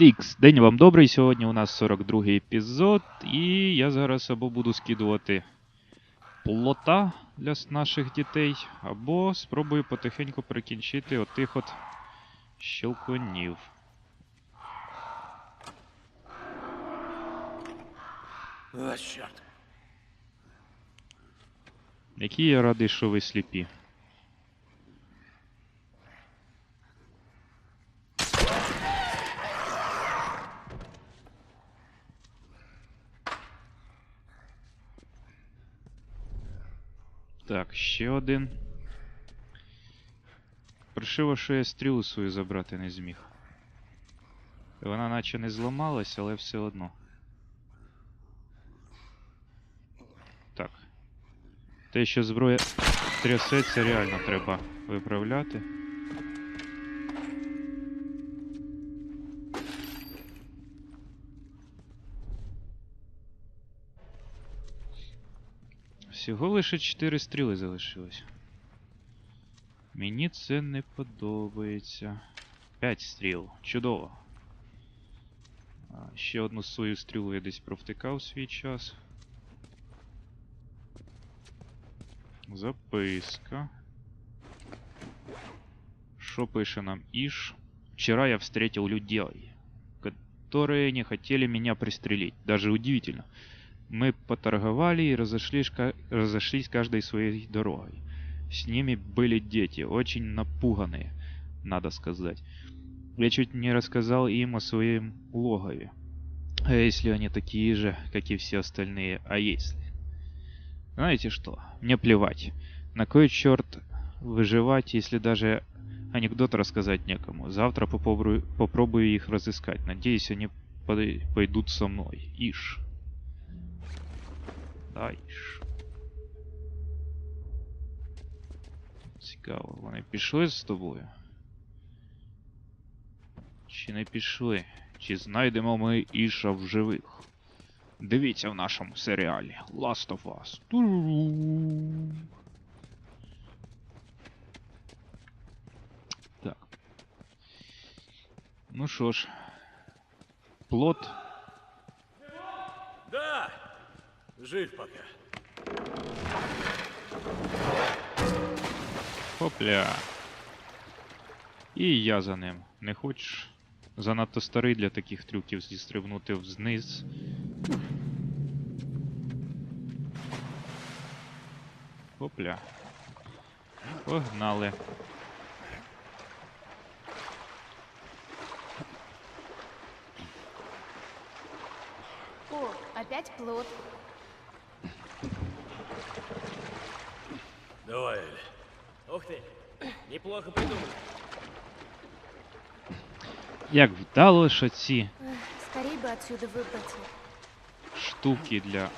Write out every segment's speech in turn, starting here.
Ікс, день вам добрий. Сьогодні у нас 42-й епізод, і я зараз або буду скидувати плота для наших дітей, або спробую потихеньку прикінчити отих от щелкунів. О. Який я радий, що ви сліпі. Так, ще один. Пришиво, що я стрілу свою забрати не зміг. Вона наче не зламалась, але все одно. Так. Те, що зброя трясеться, реально треба виправляти. Всього лише 4 стріли залишилось. Мені це не подобається. 5 стріл. Чудово. А, ще одну свою стрілу я десь провтикав в свій час. Записка. Что пише нам Иш? Вчера я встретил людей, которые не хотели меня пристрелить. Даже удивительно. Мы поторговали и разошлись, разошлись каждой своей дорогой. С ними были дети, очень напуганные, надо сказать. Я чуть не рассказал им о своем логове. А если они такие же, как и все остальные, а если? Знаете что? Мне плевать. На кой черт выживать, если даже анекдот рассказать некому? Завтра попробую, попробую их разыскать. Надеюсь, они пойдут со мной. Иш. Да, Іш. Цікаво, вони пішли з тобою? Чи не пішли? Чи знайдемо ми Іша в живих? Дивіться в нашому серіалі Last of Us. Так. Ну що ж. Плот. Да! Жив пока. Хопля. І я за ним. Не хочеш? Занадто старий для таких трюків зістрибнути вниз. Хопля. Погнали. О, опять плод. Давай, Эль. Ух ты. Неплохо придумали. Як вдало, що ці Эх, Скорей бы отсюда выбраться. штуки для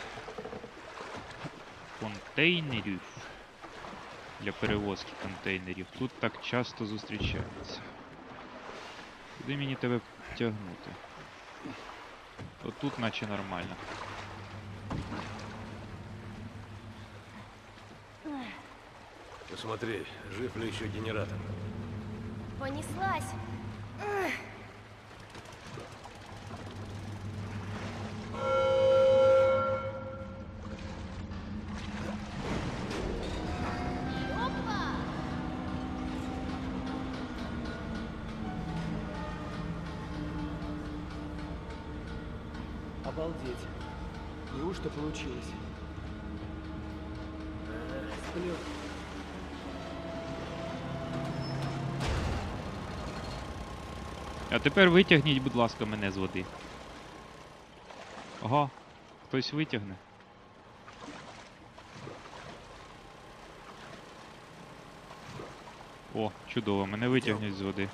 контейнерів. Для перевозки контейнерів тут так часто зустрічаються. Куди мені тебе тягнути? От тут наче нормально. Посмотри, жив ли еще генератор. Понеслась. Обалдеть. Неужто получилось? А тепер витягніть, будь ласка, мене з води. Ага, хтось витягне. О, чудово, мене витягнуть з води.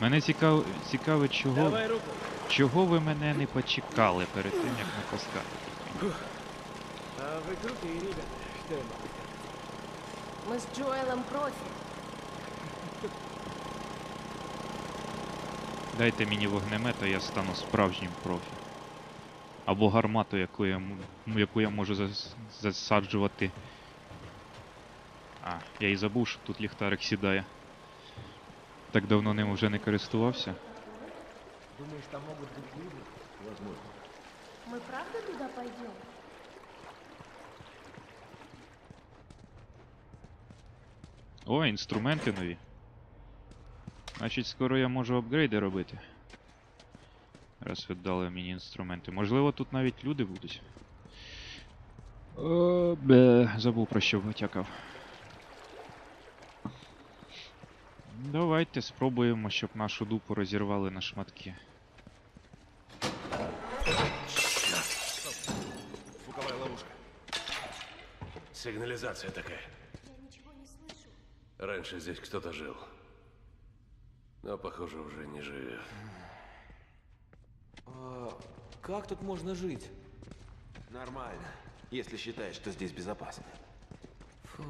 Мене цікав... цікавить, чого, чого ви мене не почекали перед тим, як напускати. А вы крутые ребята. Что я могу сказать? Дайте мені вогнемет, а я стану справжнім профі. Або гармату, яку я, яку я можу зас- засаджувати. А, я і забув, що тут ліхтарик сідає. Так давно ним вже не користувався. Думаешь, там могут быть люди? Возможно. Мы правда туда пойдем? О, інструменти нові. Значить, скоро я можу апгрейди робити. Раз ви дали мені інструменти. Можливо, тут навіть люди будуть. О, бе, забув про що витякав. Давайте спробуємо, щоб нашу дупу розірвали на шматки. Звуковая ловушка. Сигнализация такая. Я ничего не слышу. Раньше здесь кто-то жил. Но, похоже, уже не живет. А как тут можно жить? Нормально, если считаешь, что здесь безопасно. Фу.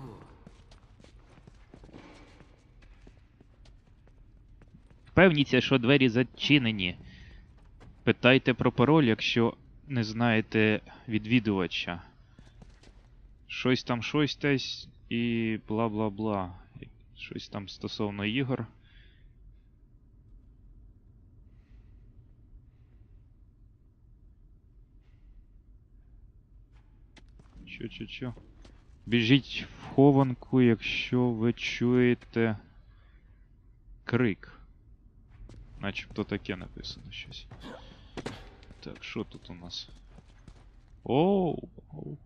Впевніться, що двері зачинені. Питайте про пароль, якщо не знаєте відвідувача. Щось там, щось десь і бла бла бла. Щось там стосовно ігор. Чо, чо, чо. Біжіть в хованку, якщо ви чуєте крик. Начебто таке написано щось. Так, що тут у нас? Оу! оу.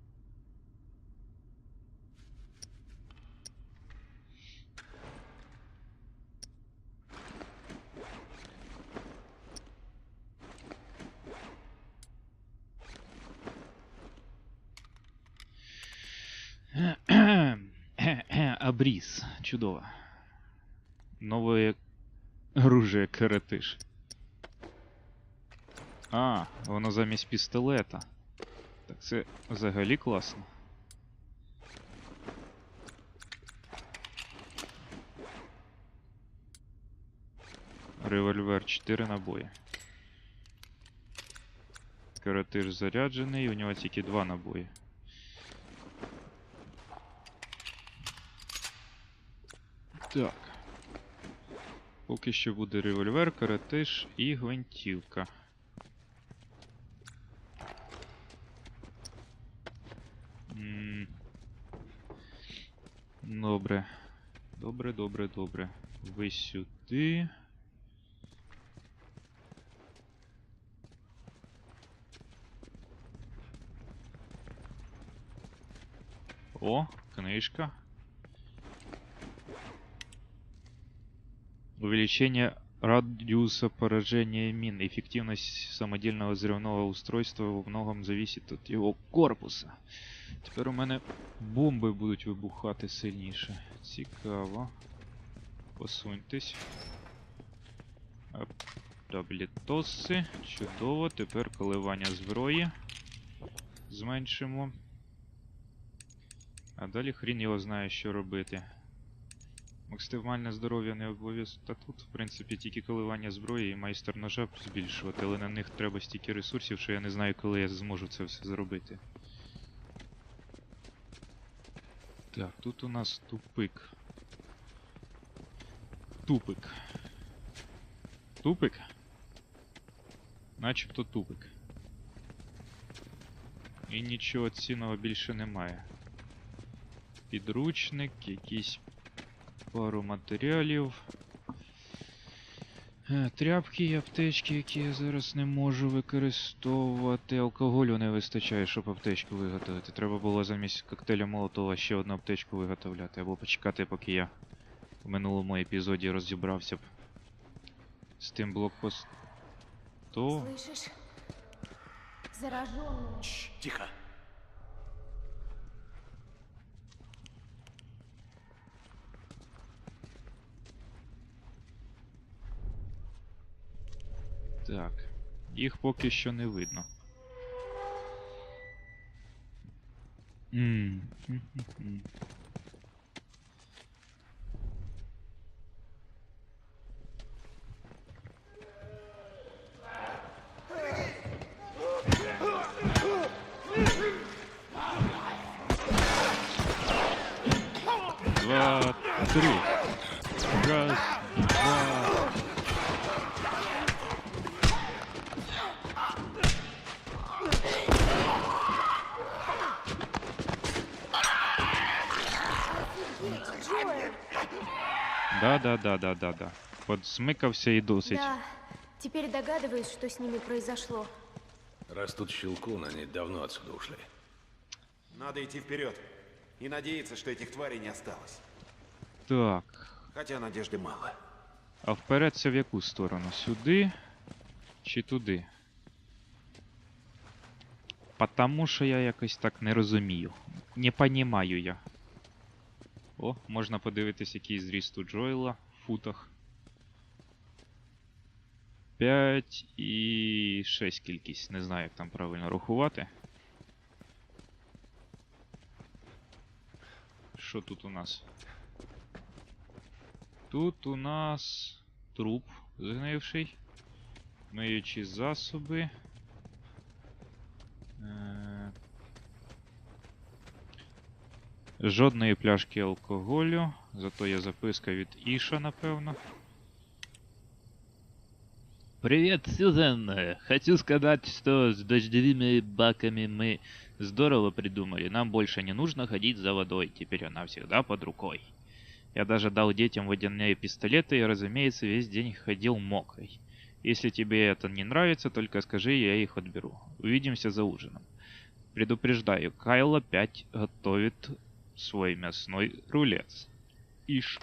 Абріс. Чудово. Нове оружие каратиш. А, воно замість пістолета. Так це взагалі класно. Револьвер 4 набої. Каратиш заряджений, у нього тільки 2 набої. Так. Поки що буде револьвер, каратиш і гвинтівка. Добре. Добре, добре, добре. Ви сюди. О, книжка. Увеличение радиуса поражения мин. Эффективность самодельного взрывного устройства во многом зависит от його корпуса. Тепер у мене бомби будуть вибухати сильніше. Цікаво. Посуньтесь. Таблітоси. Чудово. Тепер коливання зброї. Зменшимо. А далі хрін його знає, що робити. Максимальне здоров'я не обов'язково. Та тут, в принципі, тільки коливання зброї і майстер ножа збільшувати, але на них треба стільки ресурсів, що я не знаю, коли я зможу це все зробити. Так, тут у нас тупик. Тупик. Тупик? Начебто тупик. І нічого цінного більше немає. Підручник, якісь пару матеріалів. Е, Тряпки і аптечки, які я зараз не можу використовувати. Алкоголю не вистачає, щоб аптечку виготовити. Треба було замість коктейля Молотова ще одну аптечку виготовляти, або почекати, поки я в минулому епізоді розібрався б з тим блокпостом. Слышишь? Зараженные. Чш, тихо. Так. Їх поки що не видно. М, Да, да, да, да, да, да. Подсмикався і досить. Да, теперь догадываюсь, что с ними произошло. Раз тут щелкун, они давно отсюда ушли. Надо идти вперед. И надеяться, что этих тварей не осталось. Так. Хотя надежды мало. А вперед це в яку сторону? Сюди чи туди? Потому що я якось так не розумію. Не понімаю я. О, можна подивитись, який зріст у Джоела в футах. 5 і 6 кількість. Не знаю, як там правильно рахувати. Що тут у нас? Тут у нас труп згнивший. Миючі засоби. Жодної пляшки алкоголю. Зато є записка від Іша, напевно. Привет, Сьюзен. Э, Хочу сказать, что с дождевыми баками мы здорово придумали. Нам больше не нужно ходить за водой. Теперь она всегда под рукой. Я даже дал детям водяные пистолеты и, разумеется, весь день ходил мокрый. Если тебе это не нравится, только скажи, я их отберу. Увидимся за ужином. Предупреждаю, Кайл опять готовит свой мясной рулет. Иш.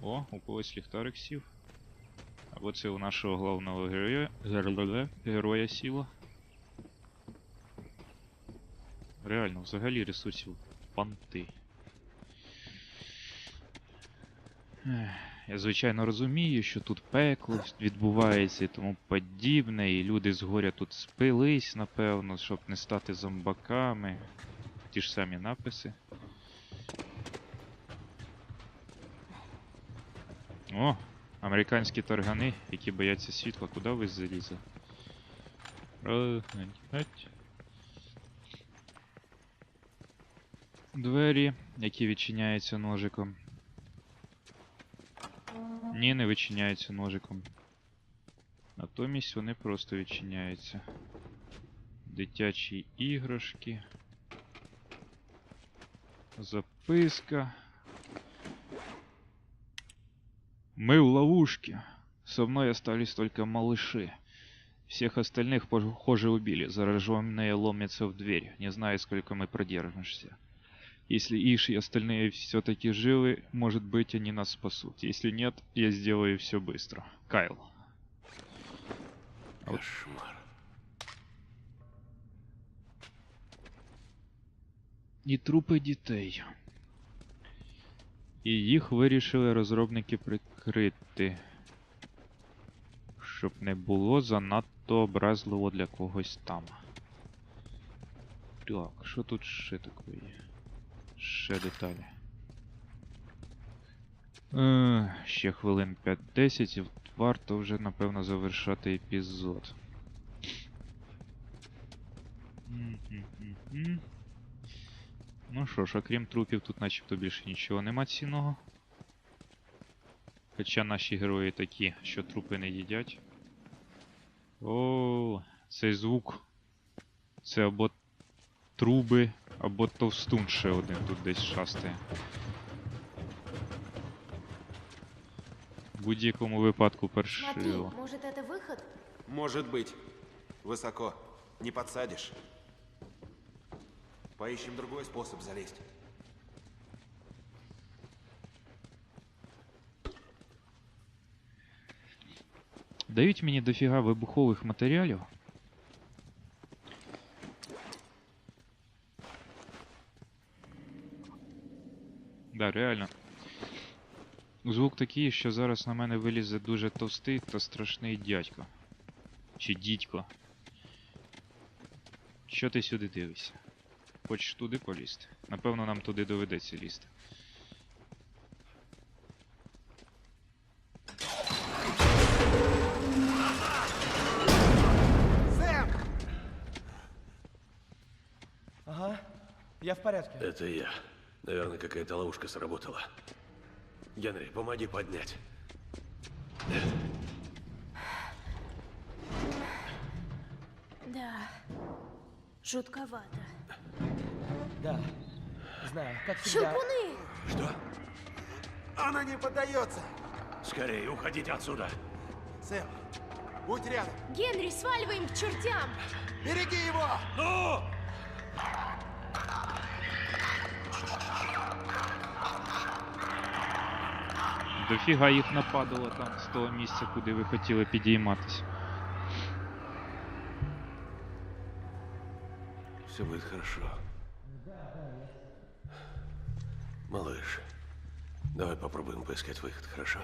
О, у когось ліхтарик сів. Або це у нашого головного героя, героя, героя сіло. Реально, взагалі ресурсів панти. Я звичайно розумію, що тут пекло відбувається і тому подібне, і люди з горя тут спились, напевно, щоб не стати зомбаками. Ті ж самі написи. О, американські таргани, які бояться світла, куди ви залізли? Двері, які відчиняються ножиком. Ні, не відчиняються ножиком. Натомість вони просто відчиняються. Дитячі іграшки. Записка. Мы в ловушке. Со мной остались только малыши. Всех остальных, похоже, убили. Зараженные ломятся в дверь. Не знаю, сколько мы продержимся. Если Иш и остальные все-таки живы, может быть, они нас спасут. Если нет, я сделаю все быстро. Кайл. Кошмар. І трупи дітей. І їх вирішили розробники прикрити. Щоб не було занадто образливо для когось там. Так, що тут ще таке є? Ще деталі. Е, ще хвилин 5-10 і варто вже, напевно, завершати епізод. М-м-м-м. Ну що ж, окрім трупів, тут начебто більше нічого нема цінного. Хоча наші герої такі, що трупи не їдять. О, цей звук. Це або труби, або товстун ще один тут десь шастає. В будь-якому випадку Смотри, першило. может это выход? Может быть. Высоко. Не подсадишь. Поищем другой способ залезть. Дають мені дофіга вибухових матеріалів. Да, реально. Звук такий, що зараз на мене вилізе дуже товстий та страшний дядько. Чи дідько. Що ти сюди дивишся? Хочеш туди полізти? Напевно, нам туди доведеться лізти. Ага, я в порядке. Это я. Наверное, какая-то ловушка сработала. Генри, помоги поднять. Да. Жутковато. Да, знаю, как всегда. Щелкуны! Что? Она не поддается! Скорее, уходите отсюда. Сэм, будь рядом! Генри, сваливаем к чертям! Береги его! Ну! Дофіга їх нападало там з того місця, куди ви хотіли підійматися. Все будет хорошо. Малыш, давай попробуем поискать выход, хорошо?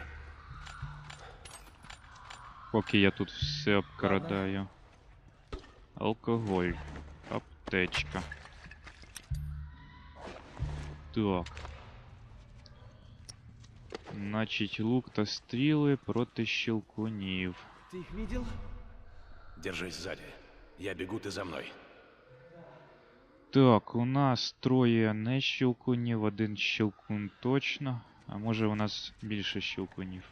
Поки я тут все обкрадаю. Алкоголь. Аптечка. Так. Значить, лук та стріли проти щелкунів. Ты их видел? Держись сзади. Я бегу, ты за мной. Так, у нас троє не щелкунів, один щелкун точно. А може у нас більше щелкунів.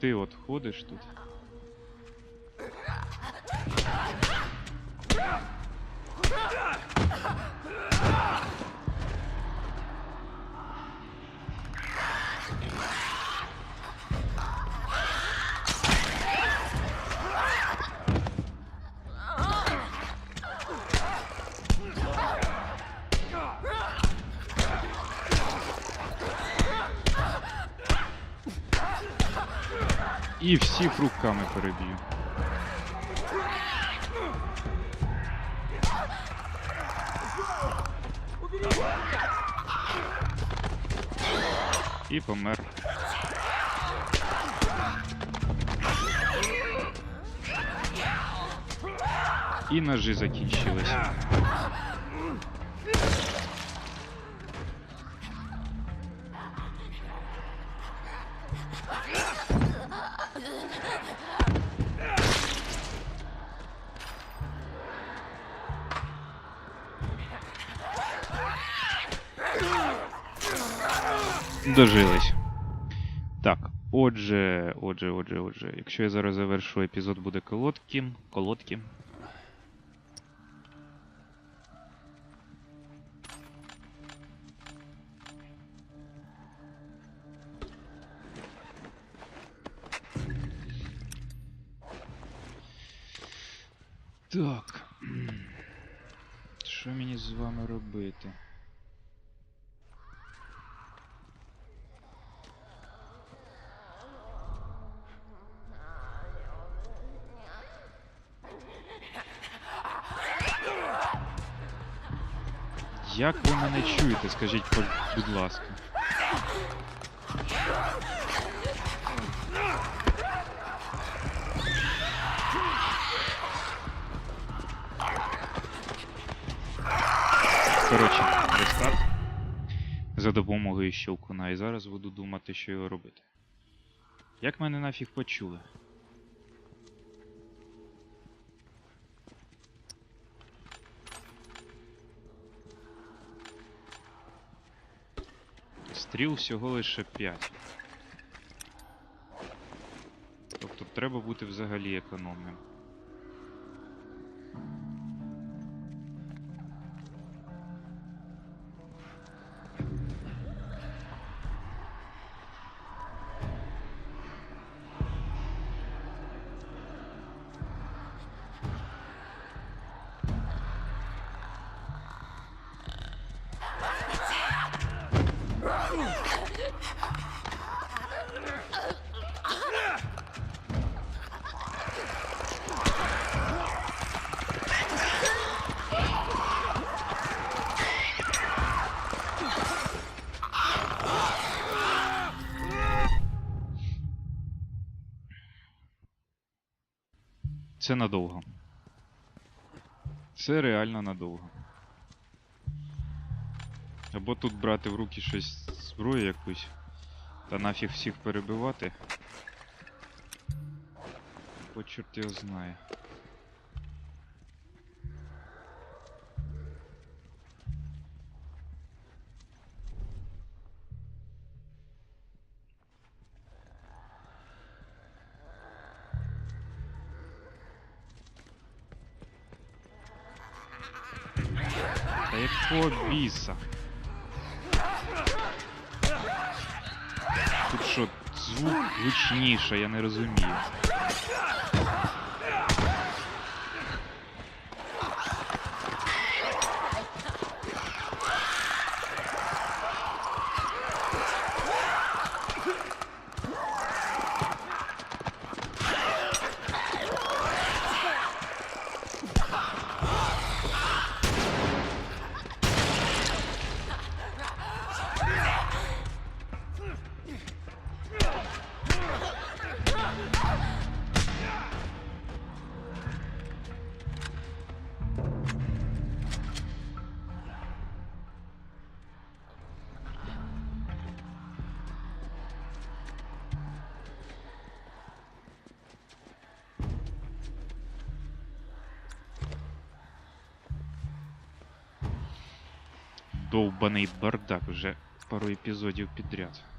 Ти от ходиш тут. І всіх руками переб'ю. І помер. І ножи закінчились. Дожились. Так, отже, отже, отже, отже. Якщо я зараз завершу епізод буде колодким. Колодким. Так. Що мені з вами робити? Як ви мене чуєте, скажіть, будь- ласка. Коротше, рестарт за допомогою щелкуна. І зараз буду думати, що його робити. Як мене нафіг почули? Стріл всього лише 5. Тобто треба бути взагалі економним. Це надовго. Це реально надовго. Або тут брати в руки щось зброю якусь. Та нафіг всіх перебивати. По чорт його знає. Та якого біса? Тут що, звук гучніше, я не розумію. Довбаний бардак вже пару епізодів підряд.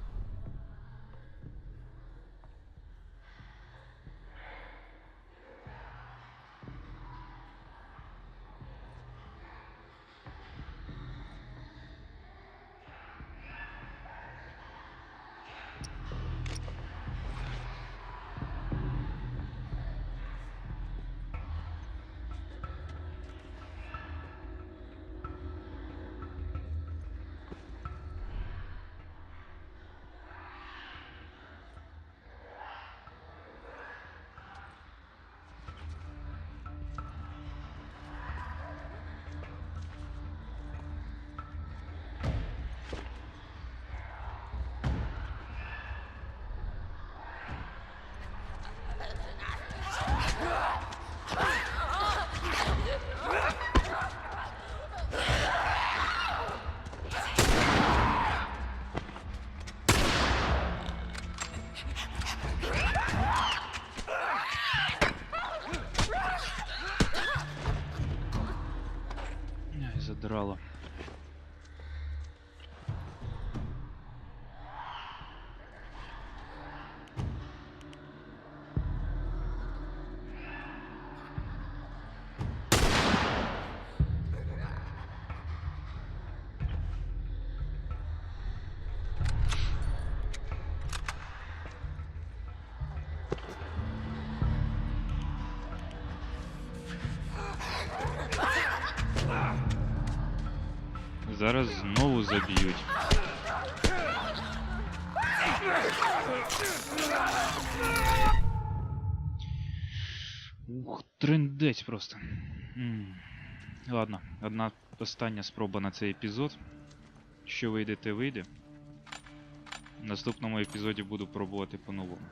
Зараз знову заб'ють. Ух, трендець просто. Ладно, одна остання спроба на цей епізод. Що вийде, те вийде. В наступному епізоді буду пробувати по-новому.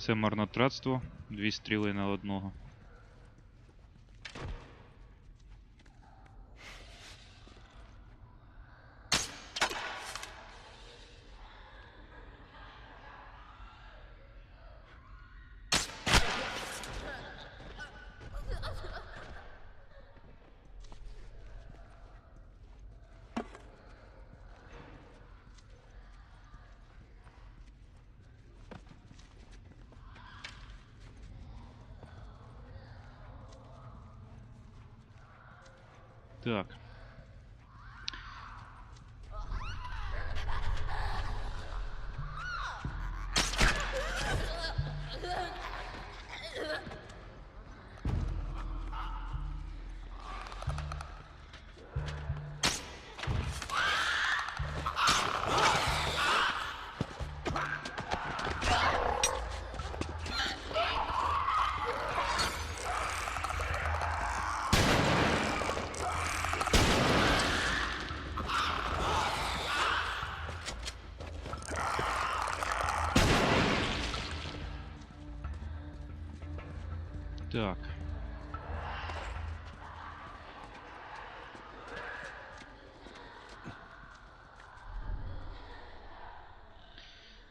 Це марнотратство. Дві стріли на одного.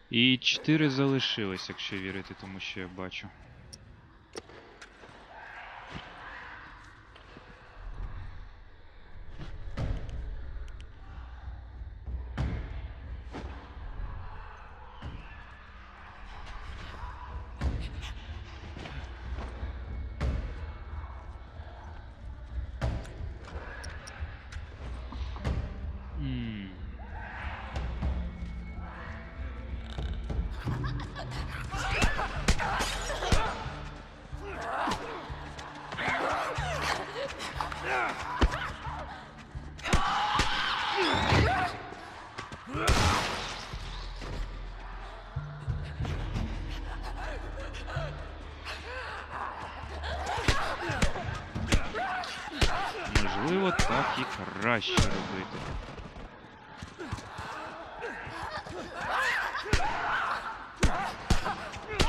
І 4 залишилось, якщо вірити тому, що я бачу. краще робити.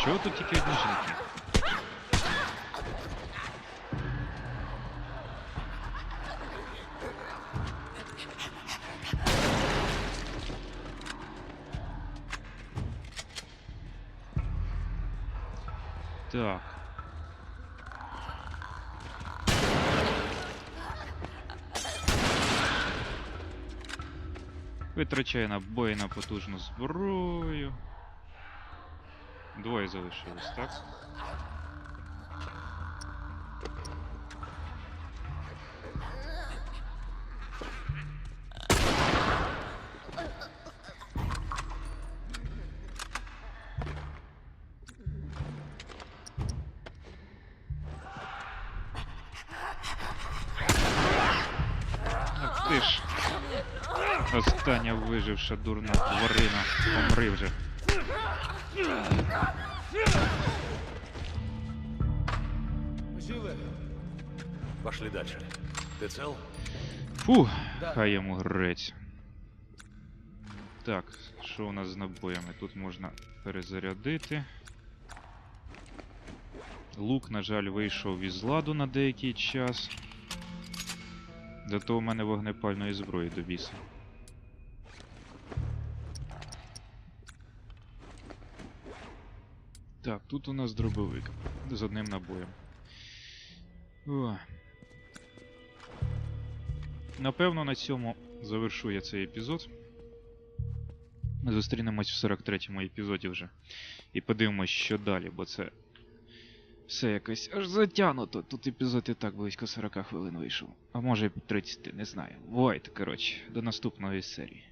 Чого тут тільки одні жінки? Так. Витрачає набої на потужну зброю. Двоє залишилось, так? Остання дурна тварина. Помри вже. Живы? Пошли дальше. Ты цел? Фу, Да. хай йому грець. Так, що у нас з набоями? Тут можна перезарядити. Лук, на жаль, вийшов із ладу на деякий час. Зато у мене вогнепальної зброї до біса. Так, тут у нас дробовик з одним набоєм. О. Напевно, на цьому завершу я цей епізод. Ми зустрінемось в 43-му епізоді вже. І подивимось, що далі, бо це все якось аж затягнуто. Тут епізод і так близько 40 хвилин вийшов. А може і 30, не знаю. Бувайте, коротше, до наступної серії.